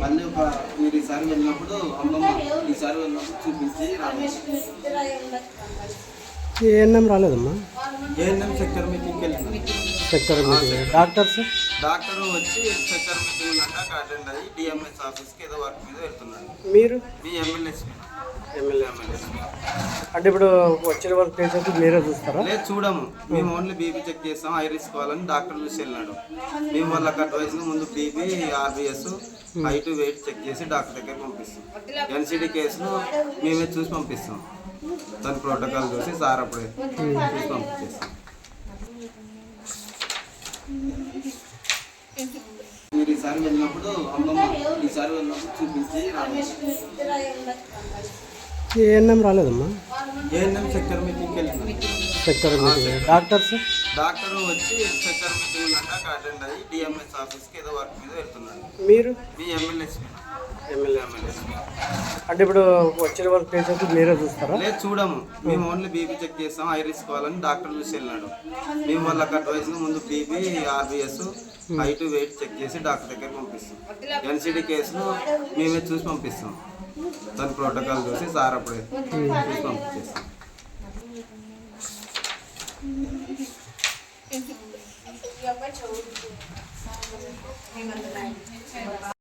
మళ్ళీ ఒక మీరు ఈసారి వెళ్ళినప్పుడు అమ్మమ్మ ఈసారి వెళ్ళినప్పుడు చూపించి ఏఎన్ఎం రాలేదమ్మా? ఏంటంటే చక్కెర మీటింగ్కి వెళ్ళింది చక్కర మీటింగ్. డాక్టర్స్ డాక్టర్ వచ్చి చక్కెర మీటింగ్ అక్కడ అటెండ్ అయ్యి డిఎంఎస్ ఆఫీస్కి ఏదో వర్క్ మీద వెళ్తున్నాడు. మీరు? మీ ఎమ్మెల్యేస్ ఎమ్మెల్యే అంటే ఇప్పుడు వచ్చిన వరకు పేషెంట్ మీరే చూస్తారా? లేదు చూడము. మేము ఓన్లీ బీపీ చెక్ చేస్తాం ఐరిస్ కావాలని డాక్టర్ చూసి వెళ్ళినాడు మేము వాళ్ళకి అడ్వైస్ ముందు BP RBS height weight check చేసి డాక్టర్ దగ్గర పంపిస్తాం. ఎన్సిడి కేసును మేమే చూసి పంపిస్తాం. దాని ప్రోటోకాల్ చూసి సార్ అప్పుడే చూసి పంపించేస్తాం. మీరు ఈసారి వెళ్ళినప్పుడు అమ్మమ్మ ఈసారి వెళ్ళినప్పుడు చూపించి ఏఎన్ఎం రాలేదమ్మా? ఏంటంటే చక్కెర మీటింగ్కి వెళ్ళింది? చక్కర మీటింగ్. డాక్టర్స్ డాక్టర్ వచ్చి చక్కెర మీటింగ్ అటెండ్ అయ్యి డిఎంఎస్ ఆఫీస్కి ఏదో వర్క్ మీద వెళ్తున్నాడు. మీరు? మీ ఎమ్మెల్యే అంటే ఇప్పుడు వచ్చిన వరకు పేషెంట్ మీరే చూస్తారా? లేదు చూడము. మేము ఓన్లీ బీపీ చెక్ చేస్తాం ఐరిస్ కావాలని డాక్టర్ చూసి వెళ్ళినాడు మేము వాళ్ళకి అడ్వైస్ ముందు BP RBS height weight check చేసి డాక్టర్ దగ్గర పంపిస్తాం. ఎన్సిడి కేసును మేమే చూసి పంపిస్తాం. దాని ప్రోటోకాల్ చూసి సార్ అప్పుడే చూసి పంపించేస్తాం.